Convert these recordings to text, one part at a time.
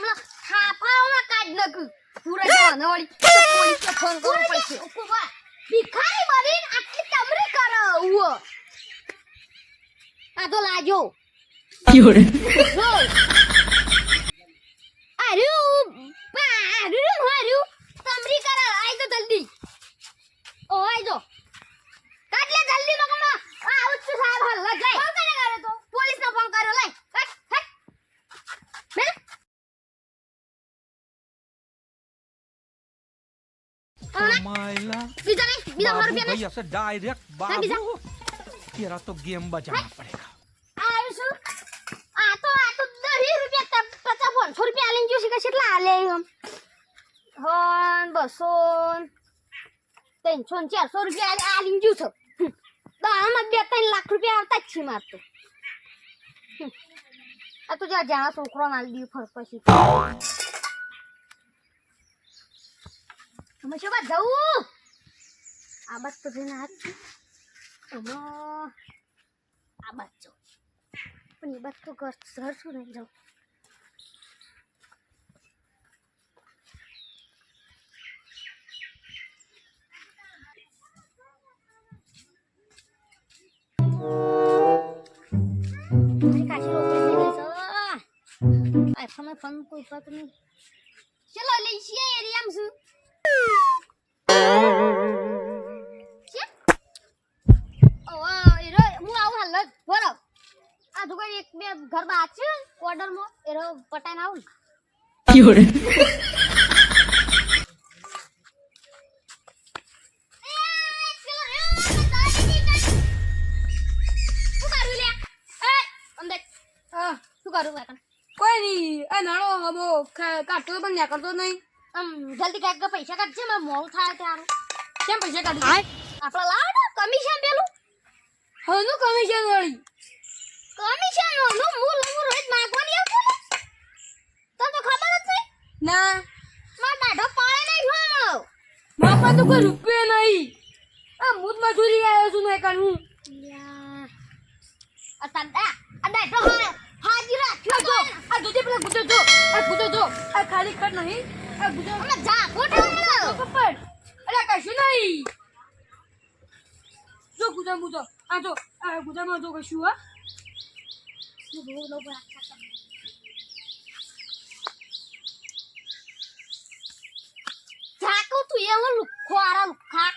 યા મન હમણાં હમણાં થાપાઓમાં કાઢ નાખ્યું પૂરા જવાના વળી. તો પોલીસને ફોન કરવો પડશે. ભિખારી બનીને આટલી તમરી કરો ઉવો. આ તો લાજો. 有人，રોલ આર્યું આર્યું હાર્યું તમરી કરો આઈ તો જલ્દી. ઓ આઈ જો કાટ જલ્દી મગમાં આવું છું સાહેબ હાલ લગ ફોન કરે તો? પોલીસને ફોન કર્યો લઈ માયલા ચારસો રૂપિયા આલીને જોશે તો આમાં ત્રણ લાખ રૂપિયા આવતા જ છે મારતો આ તો જ્યાં જ્યાં છોકરો માલ દીધું ફર પછી અમે શું બાદ જવું આ બાદ તો જઈને હાથ છે આમાં આ બાદ જાઉં પણ એ બાદ તો ઘર ઘર શું નહીં જાઉં મારી કાચી રોકડી થઈ ગઈ છે આઈફોન તો કોઈ એક બે ઘર બાદ ઓર્ડર ઓર્ડરમાં એરો પટાઈને આવું કરું કોઈ નહીં આ નાનો હમો કાઢતો પણ ન્યા કરતો નહીં. આમ જલ્દી કાંઈક પૈસા કાઢજે મારે મોડું થાય ત્યારે. કેમ પૈસા કાઢી આપણે લાવ કમિશન પેલું. હનું કમિશન વળી? કમિશનનું હું હું રોજ માગવાની આવું તને તો ખબર જ નહીં? ના. માર દાઢો પાળે નહીં તો કોઈ રૂપિયો નહીં. આ મૂત મજૂરી આવ્યો છું મેં કાઢું આ તંદા આ દાઢો હા હાજી રાખ્યો તો આ જોજે પેલા ગુજો જો આ ગુજો જો આ ખાલી કર નહીં. આ ગુજો અમે જા ગોઠવણો પપ્પડ અરે કશું નહીં. જો ગુજા ગુજો આ જો આ ગુજામાં જો કશું હા. જાકો તું એવો લુખો આરા લુખા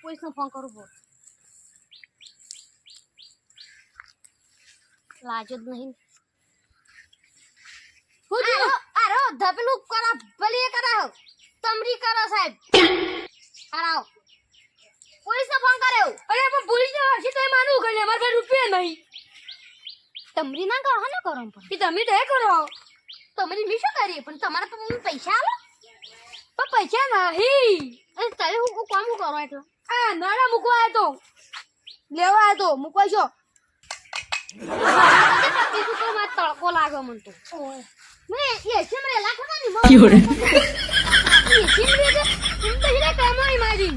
પોલીસને ફોન કરું બોલ લાજો જ નહીં આરો ધપેલું કરા ભલી એ કરાવો તમરી કરો સાહેબ કરાવો પોલીસને ફોન કર્યો અરે પણ પોલીસ ને હશે તો એ માનવું કરે અમારા પાસે રૂપિયા નહીં તમરી ના કરો ને કરો પણ. કે તમે તો એ કરો. તમારી મી શું કરીએ? પણ તમારા તો પૈસા આલો? પણ પૈસા નહીં. અને તમે હું હું કામ કરો એટલે? આ નાણા મૂકવા આવ્યો તો. લેવા આવ્યો તો. મૂકવા છો કીધું તો મારે તડકો લાગ્યો મને તો. મેં એસી મને લાખો ને，એસી મે દે તું તો હીરે કમાઈ મારી.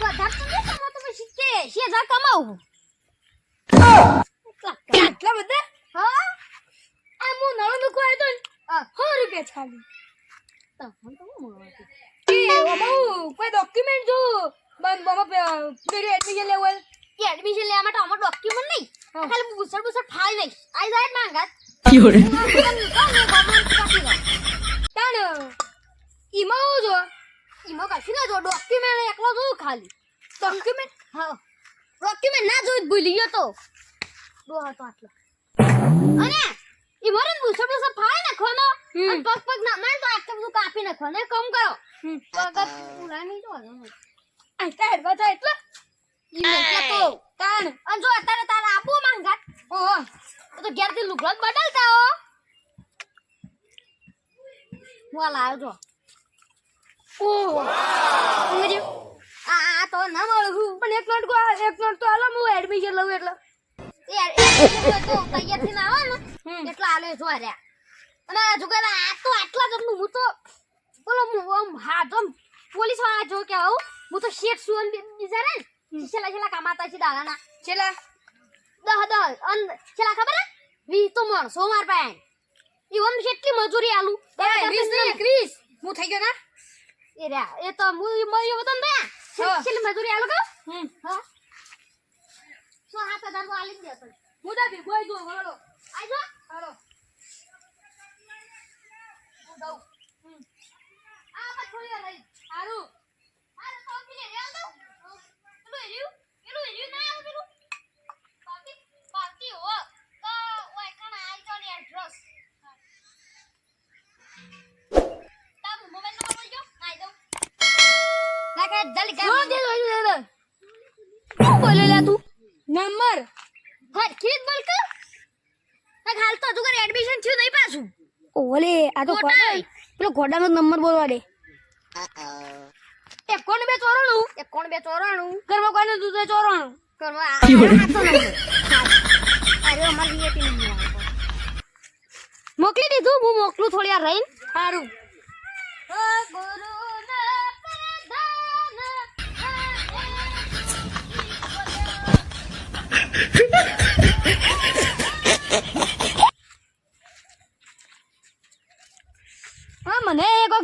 વધારે તો નહીં કમાતો પછી કે એસી હજાર કમાવું. આટલા બધા? હા? આ મો નળો મૂકવા આવ્યો તો સો રૂપિયા જ ખાલી. તમને તો હું મળવાતી. કોઈ ડોક્યુમેન્ટ જો બંધ પેલું એડમિશન લેવું હોય એ એડમિશન લેવા માટે અમાર ડોક્યુમેન્ટ નહીં. હા. ખાલી બુસર બુસર ફાઈ નહીં આઈ જાય માંગા 有人，તાણ ઈમાં જો ઈમો કશું ના જો ડોક્યુમેન્ટ એકલો જો ખાલી. ડોક્યુમેન્ટ હા. ડોક્યુમેન્ટ ના જોઈ ભૂલી ગયો તો. ડો હતો આટલો. અને એ મરે બુસો બુસો ફાઈ નાખો નો પગ પગ ના માન તો આટલું બધું કાપી નાખો ને કમ કરો. પગ પૂરા નહીં જોવાનું આ તાર બધા એટલે. ઈ તો. તાણ. અને જો અત્યારે તારે આપવું માંગાત ઓહો. તો ઘેરથી લુગડો જ બદલતા હો. હું લાવ્યો જો. ઓહો. આ આ તો ના મળું. પણ એક નોટ એક નોટ તો હાલો હું એડમિશન લઉં એટલે. તો તૈયાર થઈને આવે ને. એટલા આલે જો રહ્યા અને હજુ કઈ આ તો આટલા જ હું તો બોલો હું આમ હાથ આમ પોલીસવાળા જો કે આવું. હું તો શેઠ બી- બીજા રે ને છેલ્લા છેલ્લા કમાતા છે દાડાના. છેલ્લા? દહ દહ. અન છેલ્લા ખબર હે? વી તો માણસો માર પાસે ઈવન કેટલી મજૂરી આલું. વીસ નહીં એકવીસ. હું થઈ ગયો ના એ રહ્યા. એ તો હું મરી હતો ને હા. કેટલી મજૂરી આલું કહું. હા. સો હાથ હજાર તો આલી જ દેતો હું તા ભેગો આવી દઉં હળો આજો. હળો હું દઉં. આ બસ થોડી વાર રહી. સારું આ તો પેલી રેલ દઉં પેલું એર્યું પેલું એર્યું ના આવ્યું પેલું આ તો. ખોટા પેલો ઘોડાનો નંબર બોલવા દે એક કોણ બે ચોરાણું? એકોણ કોણ બે ચોરાણું? ઘરમાં કોઈને તું તો ચોરાણું. આ અરે અમાર વીએપી નહીં મોકલી દીધું હું મોકલું થોડી વાર રહીને. સારું હા મને એક વખત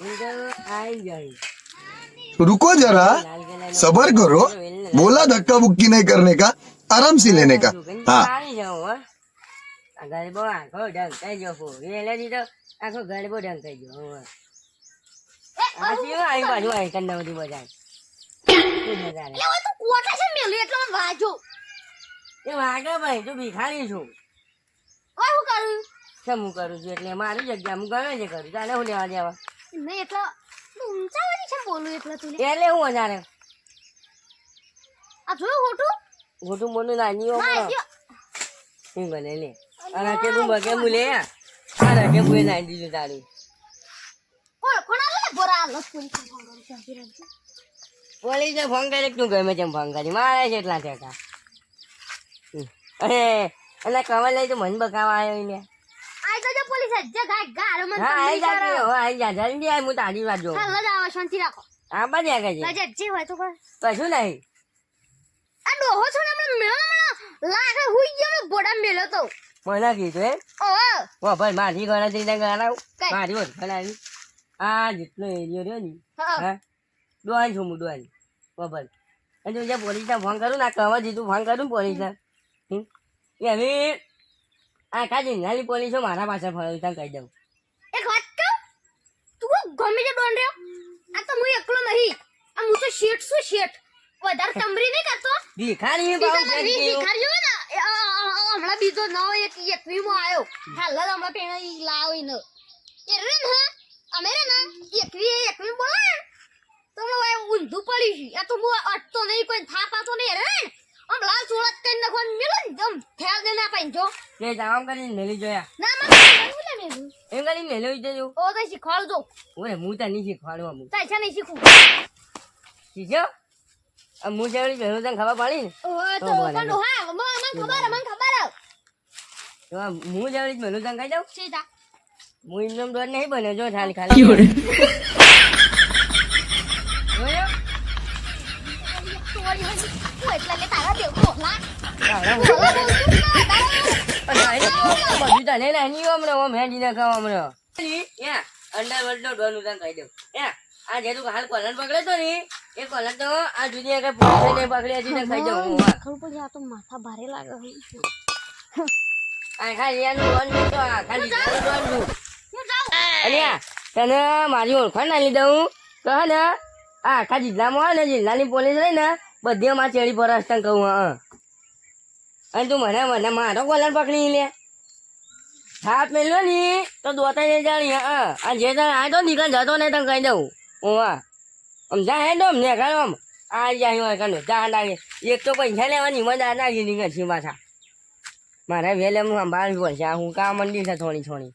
ઓહો. હું તો આઈ ગઈ रुको जरा લાલ ગેલા सबर करो बोला धक्का बुक्की नहीं करने का आराम से लेने का हाँ આવી જાઉં હો આ ગરબો આખો ઢંકાઈ ગયો ફૂ વેલેથી તો આખો ગરબો ઢંકાઈ ગયો હો આ કેવું આવી પાછું આવી કંડા બધી બજાર શું મજા લે. એટલે હવે તું કોટા છે મેલું એટલે મને વાજો એ વાગે ભાઈ તું ભિખારી છું ઓય હું કરું શું હું કરું છું એટલે મારી જગ્યા હું ગમે છે કરું ચાલે હું લેવા દેવા નહીં એટલે ઊંચાવાની છે બોલું એટલે તું લે. એટલે હું વધારે આ જોયું ખોટું મોટું મોટું નાની ના હું બને લે. અને કે તું બગે મુલે આ રકે હું નાઈ દીધું તારી. કોણ કોણ આલે બોરા આલો આજી પોલીસે ફોન કરે તું ગમે તેમ ફોન કરી. મારે છે એટલા ટેકા. અરે અને કમર લઈ તો મન બકાવા આવ્યો એને આઈ તો પોલીસ જે ગાય ગાળ મને હા આઈ જા હો આઈ જા જલ્દી આય હું તારી વાત જોઉં. હાલ જ શાંતિ રાખો. આ બાજુ આગળ છે? બજેટ જે હોય તો કર. કશું નહીં. આ ડોહો છો ને હમણાં મેળો હમણાં લાગે હુઈ ગયો ને બોડા મેળો તો. મને કીધું એ ઓહો ઓ. ભાઈ મારી ગણતરી ને ગણાવ મારી આ જેટલો એરિયો રહ્યો ને હા છું હું ડોન ઓ ભાઈ. અને જો પોલીસને ફોન કરું ને કવર જીતું ફોન કરું ને પોલીસને. હમ? એ આખા જિલ્લાની પોલીસો મારા પાસે તને કહી દઉં. એક વાત કહું તું ગમે તે ડોન રહ્યો? આ તો હું એકલો નહીં. આ હું તો શેઠ શું શેઠ. વધારે તમરી નહીં કરતો. ભિખારી છે ભિખારી ને એ હમણાં બીજો નવો એક એકવીમો આવ્યો. હાલ હમણાં ઈ લાવીને એ રે ને અમે રે ને એકવી એ એકવી બોલે તો હું ઊંધું પડી આ તો હું અટતો નહીં કોઈ થાપ આતો નહીં રે આમ લાલ ચોળત કરી નાખો મેલો જમ. ફેલ દે ના પાઈ જો. તે જામ કરીને મેલી જોયા. ના માં હું લે મેલું? એમ કરીને મેળવી દેજો. ઓ તો શીખવાડજો ઓરે હું તને નહીં શીખવાડવા હું તાઈ છે નહીં શીખું શીખ્યો? આ હું જેવડી પહેલું તને ખબર પડી ને? ઓ તો તો પણ હા મને ખબર મને ખબર. તો આ હું જેવડી પહેલું તને કહી દઉં? સીધા. હું એમનો દોર નહીં બન્યો જો ખાલી. ખાલી Fiore. જોયો? ચોરી હોય હું એટલે લે તારા દેવ કોલા તારા હું- કોલા બોલતું ના તારા અને આ બધું તને દઉં યા આ જે તું હાલ કોલર પકડે તો ને એ કોલર તો આ જુદી આગળ પોલીસે દઉં ભારે લાગે આ ખાલી ડોન છું તો આ ખાલી ડોન છું હું જાઉં અને આ તને મારી ઓળખાણ ના લીધા હું હે ને આખા જિલ્લામાં હોય ને જિલ્લાની પોલીસ રહી ને બધી માં ચેડી પર કહું હા અને તું મને મને મારો કોલર પકડી લે. હાથ મેલ્યો ને, તો દોતા ને જાણી, હા અને જે તને આ તો નીકળ, જતો ને તને કહી દઉં. ઓવા આમ જા તો અમને કાઢો આમ. આ જાય હોય કાનો જા લાગે એક તો પૈસા લેવાની મજા ના ગઈ નીકળશે પાછા મારે વેલે હું સંભાળવી પડશે. હું કામ મંડી છે થોડી થોડી.